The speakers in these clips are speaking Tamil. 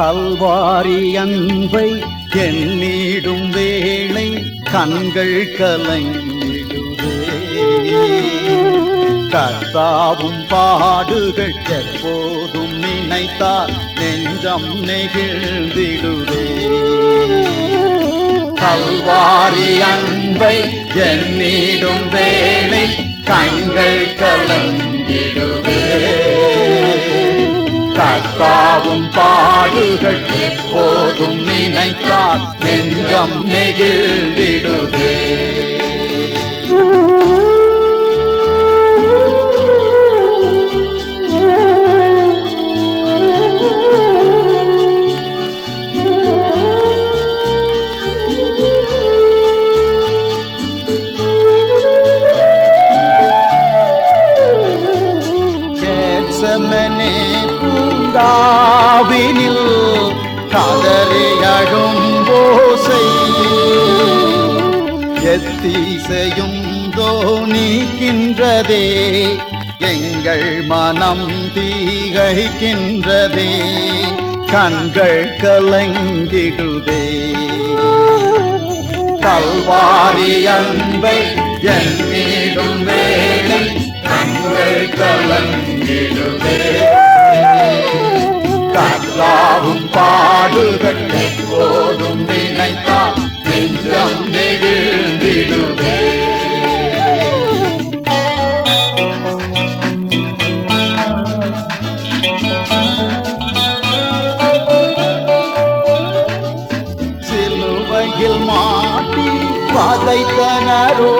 கல்வாரி அன்பை எண்ணீடும் வேளை கண்கள் கலங்கிடுவே கர்த்தாவும் பாடுகள் எப்போதும் நினைத்தார் நெஞ்சம் நெகிழ்ந்திடுவே கல்வாரி அன்பை எண்ணீடும் வேளை கண்கள் கலங்கிடுவே பாடுகள் எப்போதும் நினைத்தால் நெஞ்சம் நெகிழ்ந்திடுவே கேசமனே பூங்காவினில் கதறையழும் அழும்போசை எத்தீசையும் தோணிக்கின்றதே எங்கள் மனம் தீகைக்கின்றதே கண்கள் கலங்கிடுதே. கல்வாரி அன்பை என் மீடும் கல்லாவும் பாடுகள் எப்போதும் நினைத்தால் நெஞ்சம் நெகிழ்ந்திடுவே சிலுவையில் மாட்டி பதைத்தனரோ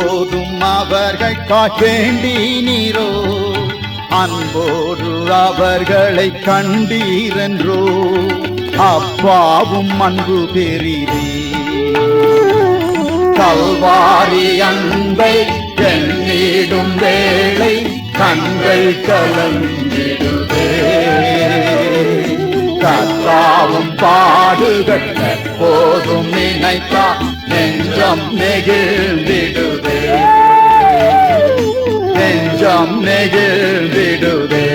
போதும் அவர்கள் காட்டேண்டி நீரோ? அன்போடு அவர்களை கண்டீரென்றோ? அப்பாவும் அன்பு பெரிதே. கல்வாரி அன்பை எண்ணிடும் வேளை கண்கள் கலங்கிடுவே கத்தாவும் பாடுகள் போதும் நினைத்தா நெஞ்சம் நெகிழ்ந்திடுவே நெஞ்சம் நெகிழ்ந்திடுவே